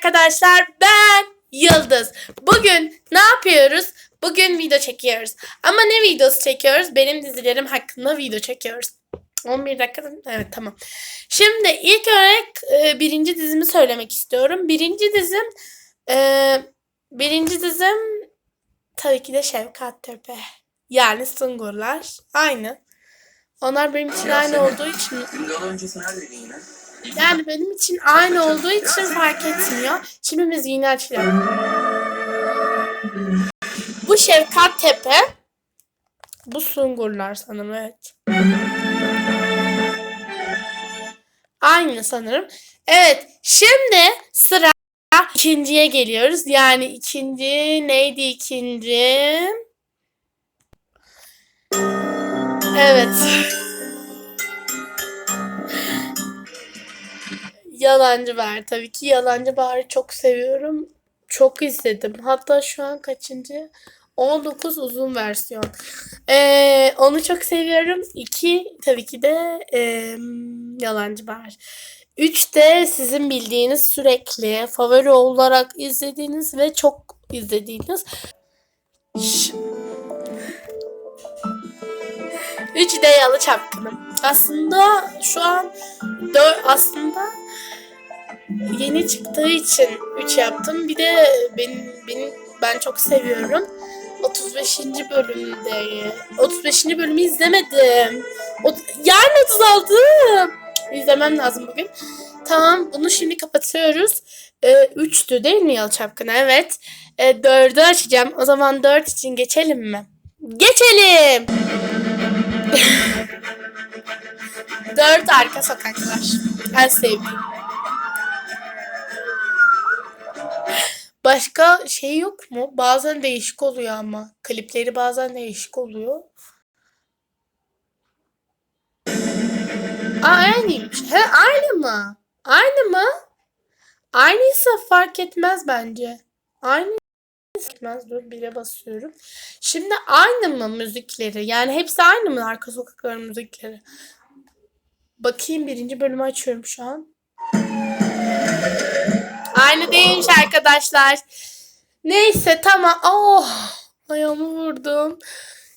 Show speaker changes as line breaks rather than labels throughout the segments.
arkadaşlar ben Yıldız. Bugün ne yapıyoruz? Bugün video çekiyoruz. Ama ne videosu çekiyoruz? Benim dizilerim hakkında video çekiyoruz. 11 dakika evet tamam. Şimdi ilk olarak e, birinci dizimi söylemek istiyorum. Birinci dizim e, birinci dizim tabii ki de Şevkat Tepe. Yani Sungurlar. Aynı. Onlar benim için aynı olduğu için
Yıl öncesi neredeydin yine?
Yani benim için aynı olduğu için fark etmiyor. Şimdi biz yine açalım. Bu Şevkat Tepe. Bu Sungurlar sanırım evet. Aynı sanırım. Evet şimdi sıra ikinciye geliyoruz. Yani ikinci neydi ikinci? Evet. Yalancı Bahar. Tabii ki Yalancı Bahar'ı çok seviyorum. Çok izledim. Hatta şu an kaçıncı? 19 uzun versiyon. Ee, onu çok seviyorum. 2 tabii ki de ee, Yalancı Bahar. 3 de sizin bildiğiniz sürekli favori olarak izlediğiniz ve çok izlediğiniz Ş- Üç de Yalı Çapkınım. Aslında şu an dört aslında yeni çıktığı için 3 yaptım. Bir de benim, benim ben çok seviyorum. 35. bölümde 35. bölümü izlemedim. O, yarın 36. İzlemem lazım bugün. Tamam bunu şimdi kapatıyoruz. Ee, üçtü değil mi Yalı? Evet. Ee, dördü açacağım. O zaman dört için geçelim mi? Geçelim. Dört arka sokaklar. En sevdiğim. Başka şey yok mu? Bazen değişik oluyor ama. Klipleri bazen değişik oluyor. Aa aynıymış. He aynı mı? Aynı mı? Aynıysa fark etmez bence. Aynı etmez. Dur bire basıyorum. Şimdi aynı mı müzikleri? Yani hepsi aynı mı arka sokakların müzikleri? Bakayım birinci bölümü açıyorum şu an. Aynı değilmiş arkadaşlar. Neyse tamam. Oh ayağımı vurdum.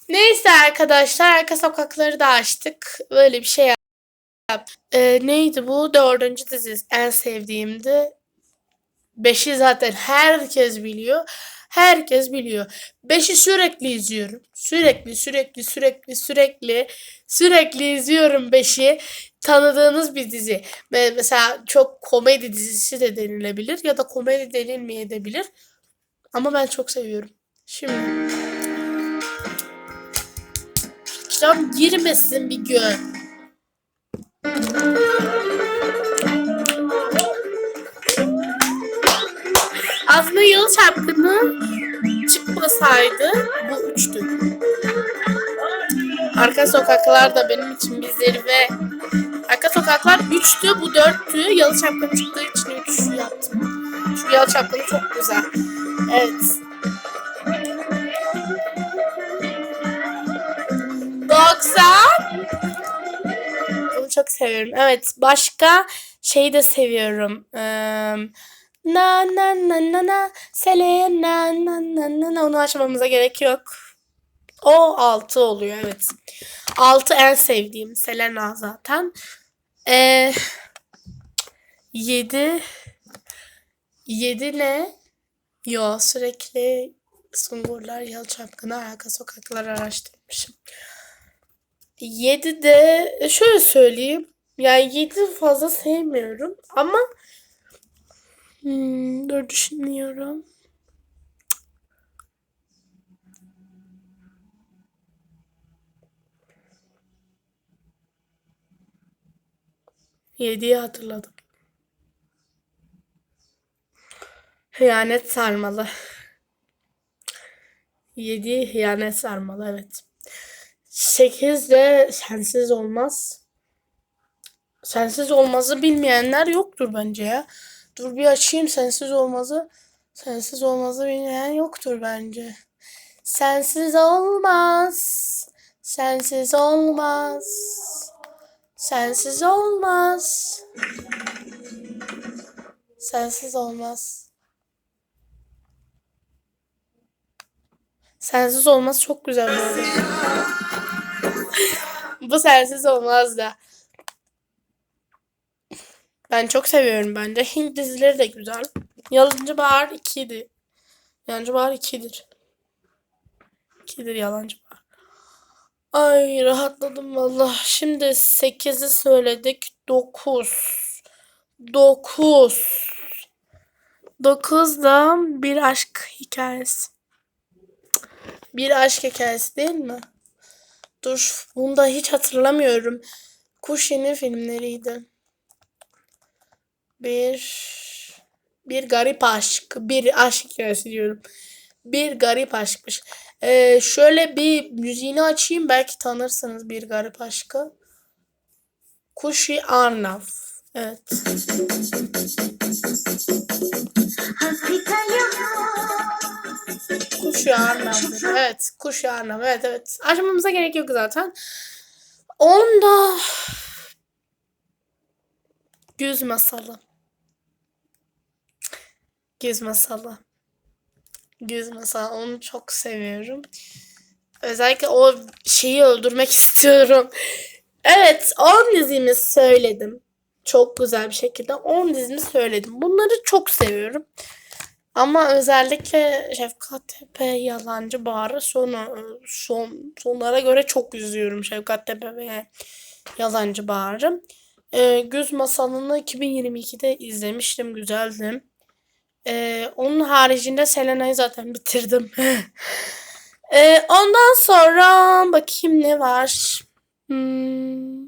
Neyse arkadaşlar arka sokakları da açtık. Böyle bir şey yaptık. Ee, neydi bu? Dördüncü dizi en sevdiğimdi. Beşi zaten herkes biliyor. Herkes biliyor. Beşi sürekli izliyorum. Sürekli sürekli sürekli sürekli sürekli izliyorum Beşi. Tanıdığınız bir dizi. Mesela çok komedi dizisi de denilebilir ya da komedi denilmeyebilir. Ama ben çok seviyorum. Şimdi reklam girmesin bir gün. Yıl çapkını çıkmasaydı bu üçtü. Arka sokaklar da benim için bir zirve. Arka sokaklar üçtü, bu dörttü. Yalı çapkını çıktığı için üç yaptım. Çünkü yalı çapkını çok güzel. Evet. Doksan. Bunu çok seviyorum. Evet, başka şeyi de seviyorum. Ee, Na na na na na Sele na na na na onu açmamıza gerek yok. O 6 oluyor evet. 6 en sevdiğim Selena zaten. Ee, 7 7 ne? Yo sürekli Sungurlar, Yalı Çapkını, Arka Sokaklar araştırmışım. 7 de şöyle söyleyeyim. Yani 7 fazla sevmiyorum ama Hmm, dur düşünüyorum. Yediği hatırladım. Hıyanet sarmalı. Yedi hıyanet sarmalı evet. Sekiz de sensiz olmaz. Sensiz olmazı bilmeyenler yoktur bence ya. Dur bir açayım sensiz olmazı. Sensiz olmazı bilmeyen yoktur bence. Sensiz olmaz. Sensiz olmaz. Sensiz olmaz. Sensiz olmaz. Sensiz olmaz çok güzel arada. Bu sensiz olmaz da. Ben çok seviyorum bence. Hint dizileri de güzel. Yalancı Bahar 2'ydi. Yalancı Bahar 2'dir. 2'dir Yalancı Bahar. Ay rahatladım valla. Şimdi 8'i söyledik. 9. 9. 9 da bir aşk hikayesi. Bir aşk hikayesi değil mi? Dur, bunu da hiç hatırlamıyorum. Kuş yeni filmleriydi. Bir bir garip aşk, bir aşk hikayesi diyorum. Bir garip aşkmış. Ee, şöyle bir müziğini açayım belki tanırsınız bir garip aşkı. Kuşi Arnav. Evet. Kuşi Arnav. Evet, Kuşi Arnav. Evet, evet. Açmamıza gerek yok zaten. Onda Güz masalı. Güz masalı. Güz masalı. Onu çok seviyorum. Özellikle o şeyi öldürmek istiyorum. Evet 10 dizimi söyledim. Çok güzel bir şekilde 10 dizimi söyledim. Bunları çok seviyorum. Ama özellikle Şefkat Tepe, Yalancı Bahar'ı sonu, son, sonlara göre çok üzüyorum Şefkat Tepe ve Yalancı Bahar'ı. Ee, Güz Masalı'nı 2022'de izlemiştim. Güzeldi. Ee, onun haricinde Selena'yı zaten bitirdim. Ee, ondan sonra bakayım ne var. Hmm.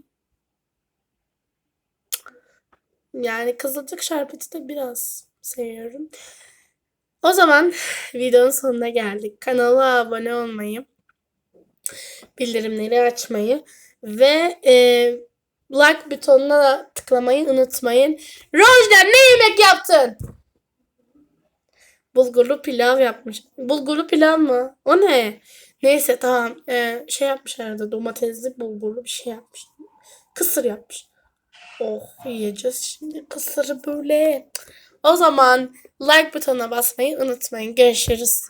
Yani Kızılcık Şerbeti de biraz seviyorum. O zaman videonun sonuna geldik. Kanala abone olmayı, bildirimleri açmayı ve e, like butonuna da tıklamayı unutmayın. Rojda ne yemek yaptın? Bulgurlu pilav yapmış. Bulgurlu pilav mı? O ne? Neyse tamam. Ee, şey yapmış herhalde. Domatesli bulgurlu bir şey yapmış. Kısır yapmış. Oh yiyeceğiz şimdi kısırı böyle. O zaman like butonuna basmayı unutmayın. Görüşürüz.